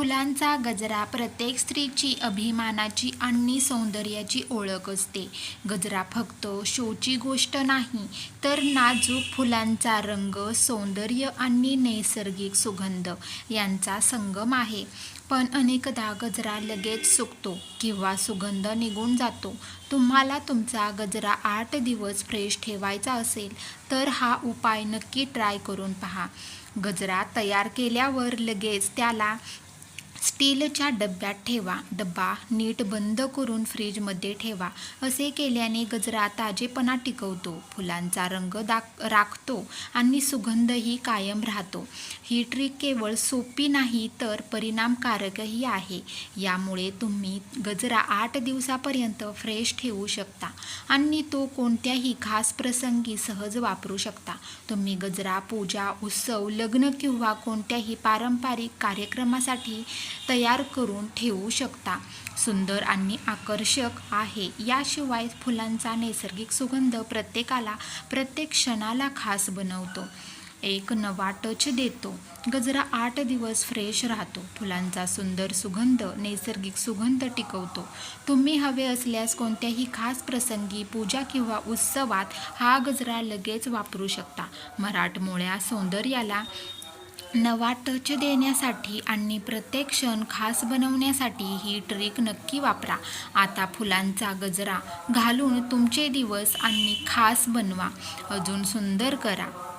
फुलांचा गजरा प्रत्येक स्त्रीची अभिमानाची आणि सौंदर्याची ओळख असते. गजरा फक्त शोची गोष्ट नाही तर नाजूक फुलांचा रंग सौंदर्य आणि नैसर्गिक सुगंध यांचा संगम आहे. पण अनेकदा गजरा लगेच सुकतो किंवा सुगंध निघून जातो. तुम्हाला तुमचा गजरा आठ दिवस फ्रेश ठेवायचा असेल तर हा उपाय नक्की ट्राय करून पहा. गजरा तयार केल्यावर लगेच त्याला स्टीलच्या डब्यात ठेवा. डब्बा नीट बंद करून फ्रीजमध्ये ठेवा. असे केल्याने गजरा ताजेपणा टिकवतो. फुलांचा रंग दाख राखतो आणि सुगंधही कायम राहतो. ही ट्रिक केवळ सोपी नाही तर परिणामकारकही आहे. यामुळे तुम्ही गजरा आठ दिवसापर्यंत फ्रेश ठेवू शकता आणि तो कोणत्याही खास प्रसंगी सहज वापरू शकता. तुम्ही गजरा पूजा उत्सव लग्न किंवा कोणत्याही पारंपरिक कार्यक्रमासाठी तयार करून ठेवू शकता. सुंदर आणि आकर्षक आहे. याशिवाय फुलांचा नैसर्गिक सुगंध प्रत्येकाला प्रत्येक क्षणाला खास बनवतो. एक नवा टच देतो. गजरा आठ दिवस फ्रेश राहतो. फुलांचा सुंदर सुगंध नैसर्गिक सुगंध टिकवतो. तुम्ही हवे असल्यास कोणत्याही खास प्रसंगी पूजा किंवा उत्सवात हा गजरा लगेच वापरू शकता. मराठमोळ्या सौंदर्याला नवा टच देण्यासाठी आणि प्रत्येक क्षण खास बनवण्यासाठी ही ट्रिक नक्की वापरा. आता फुलांचा गजरा घालून तुमचे दिवस आणि खास बनवा. अजून सुंदर करा.